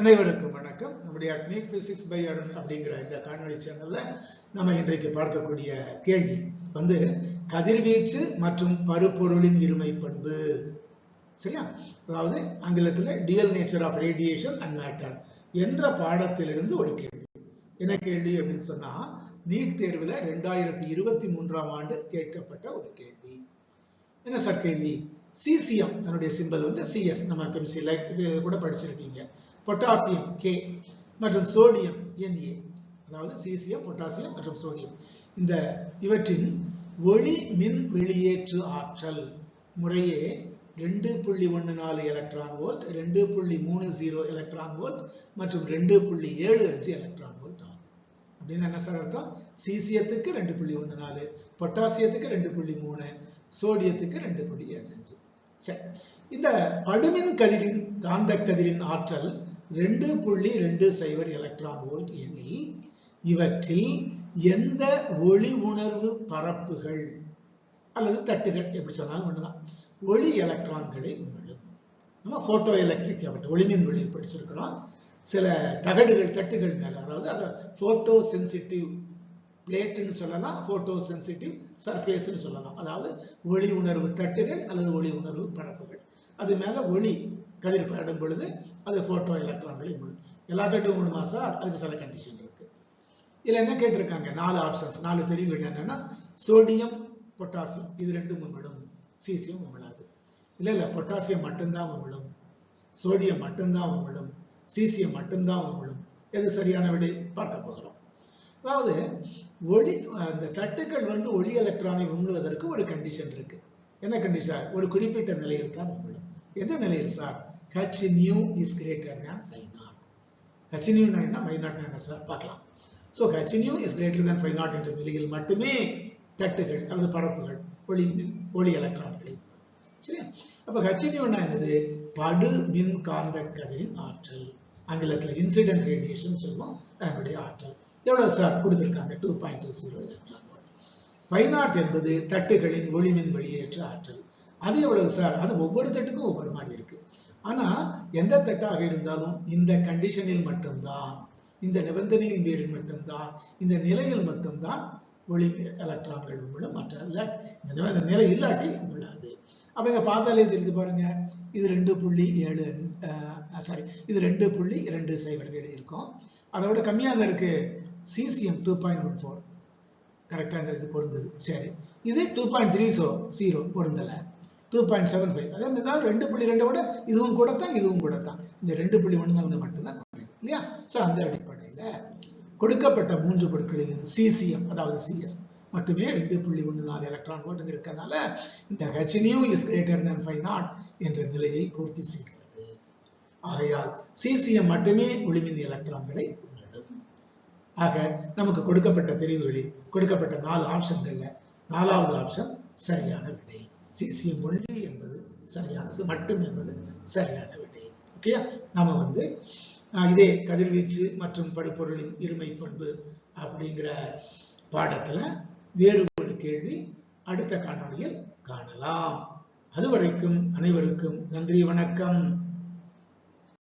அனைவருக்கும் வணக்கம். நம்முடைய நீட் பிசிக்ஸ் பை அருண் அப்படிங்கிற இந்த காணொலி சேனல்ல நம்ம இன்றைக்கு பார்க்கக்கூடிய கேள்வி வந்து கதிர்வீச்சு மற்றும் பருப்பொருளின் இருமை பண்பு. சரியா? அதாவது ஆங்கிலத்தில் dual nature of radiation and matter என்ற பாடத்திலிருந்து ஒரு கேள்வி. என்ன கேள்வி அப்படின்னு சொன்னா நீட் தேர்வுல ரெண்டாயிரத்தி இருபத்தி மூன்றாம் ஆண்டு கேட்கப்பட்ட ஒரு கேள்வி. என்ன சார் கேள்வி? சிசிஎம் தன்னுடைய சிம்பல் வந்து சிஎஸ் நம்ம கெமிஸ்ட்ரியில் இது கூட படிச்சிருக்கீங்க. பொட்டாசியம் கே மற்றும் சோடியம் என்ஏ அதாவது சீசியம் பொட்டாசியம் மற்றும் சோடியம் இந்த இவற்றின் ஒளி மின் வெளியேற்று ஆற்றல் முறையே ரெண்டு புள்ளி ஒன்று நாலு எலக்ட்ரான் வோல்ட் ரெண்டு புள்ளி மூணு ஜீரோ எலக்ட்ரான் வோல்ட் மற்றும் ரெண்டு புள்ளி ஏழு அஞ்சு எலக்ட்ரான் வோல்ட் ஆகும். அப்படின்னு என்ன சார் அர்த்தம்? சீசியத்துக்கு ரெண்டு புள்ளி ஒன்று நாலு பொட்டாசியத்துக்கு ரெண்டு புள்ளி மூணு சோடியத்துக்கு ரெண்டு புள்ளி ஏழு அஞ்சு. சரி. இந்த படுமின் கதிரின் காந்த கதிரின் ஆற்றல் ரெண்டு புள்ளி ரெண்டு சைபர் எலக்ட்ரான் வோல்ட் எனில் இவற்றில் எந்த ஒளி உணர்வு பரப்புகள் அல்லது தட்டுகள் எப்படி சொன்னாலும் ஒன்றுதான் ஒளி எலக்ட்ரான்களை உமிழும். நம்ம போட்டோ எலக்ட்ரிக் ஒளிமின் ஒளி படிச்சிருக்கிறோம் சில தகடுகள் தட்டுகள் மேலே அதாவது அதை போட்டோ சென்சிட்டிவ் பிளேட்டுன்னு சொல்லலாம் போட்டோ சென்சிட்டிவ் சர்ஃபேஸ்ன்னு சொல்லலாம். அதாவது ஒளி உணர்வு தட்டுகள் அல்லது ஒளி உணர்வு பரப்புகள். அது மேலே ஒளி கதிர் படும் பொழுது அது போட்டோ எலக்ட்ரான்களை விழும் எல்லா தட்டும் விழுமா அதுக்கு சில கண்டிஷன் இருக்கு. இதுல என்ன கேட்டிருக்காங்க? நாலு ஆப்ஷன்ஸ் நாலு தெரிவுகள் என்னன்னா சோடியம் பொட்டாசியம் இது ரெண்டும் விழும் சீசியம் விழாது இல்ல இல்ல பொட்டாசியம் மட்டும்தான் உமிழும். சோடியம் மட்டும்தான் உமிழும். சீசியம் மட்டும்தான் உமிழும். எது சரியான விடை? பார்க்க போகிறோம். அதாவது ஒளி அந்த தட்டுக்கள் வந்து ஒளி எலக்ட்ரானை உண்ணுவதற்கு ஒரு கண்டிஷன் இருக்கு. என்ன கண்டிஷன் ஒரு குறிப்பிட்ட நிலையில் தான் உமிழும். எந்த நிலையில் sir h nu is greater than phi naught h நியூனா என்ன? ஃபைவ் நாட் என்ன சார் பார்க்கலாம். So h nu is greater than phi naught என்ற நிலையில் மட்டுமே தட்டுகள் அல்லது பரப்புகள் ஒளி ஒளி எலக்ட்ரான்களை சரியா? அப்ப ஹச் நியூனா என்னது? படு மின் காந்த கதிரின் ஆற்றல். ஆங்கிலத்தில் இன்சிடென்ட் ரேடியேஷன் சொல்லுவோம். அதனுடைய ஆற்றல். எவ்வளவு சார் கொடுத்திருக்காங்க. Two point two zero electron phi naught என்பது தட்டுகளின் ஒளிமின் வெளியேற்ற ஆற்றல். அது எவ்வளவு சார் அது ஒவ்வொரு தட்டுக்கும் ஒவ்வொரு மாதிரி இருக்கு. ஆனா எந்த தட்டாக இருந்தாலும் இந்த கண்டிஷனில் மட்டும்தான். இந்த நிபந்தனையின் பேரில் மட்டும்தான். இந்த நிலையில் மட்டும்தான் ஒளி எலக்ட்ரான்கள் உங்களும் மற்ற இந்த நிலை இல்லாட்டி விழாது அப்ப இங்க பார்த்தாலே தெரிஞ்சு பாருங்க. இது ரெண்டு புள்ளி ஏழு சாரி இது ரெண்டு புள்ளி இரண்டு சைவர்கள் இருக்கும். அதோட கம்மியாக இருக்கு. CCM two point one four கரெக்டாக இந்த இது பொருந்தது. சரி. இது two point three so zero பொருந்தலை. Two point seven five அதே மாதிரி ரெண்டு புள்ளி ரெண்டை விட இதுவும் கூட தான் இதுவும் கூட தான் இந்த ரெண்டு புள்ளி ஒன்று தான் மட்டும்தான் குறையும் இல்லையா? ஸோ அந்த அடிப்படையில் கொடுக்கப்பட்ட மூன்று பொருட்களிலும் சிசிஎம் அதாவது சிஎஸ் மட்டுமே ரெண்டு புள்ளி ஒன்று நாலு எலக்ட்ரான் வோல்ட் இருக்கிறதுனால இந்த h nu is greater than phi naught என்ற நிலையை பூர்த்தி செய்கிறது. ஆகையால் சிசிஎம் மட்டுமே ஒளிமின் எலக்ட்ரான்களை உள்ளிடும் ஆக நமக்கு கொடுக்கப்பட்ட தெரிவுகளில் கொடுக்கப்பட்ட நாலு ஆப்ஷன்களில் நாலாவது ஆப்ஷன் சரியான விடை. சிசிஎம் ஒன்லி என்பது சரியான மட்டும் என்பது சரியான விடை ஓகேயா நாம வந்து இதே கதிர்வீச்சு மற்றும் படுபொருளின் இருமை பண்பு அப்படிங்கிற பாடத்துல வேறு ஒரு கேள்வி அடுத்த காணொலியில் காணலாம். அதுவரைக்கும் அனைவருக்கும் நன்றி வணக்கம்.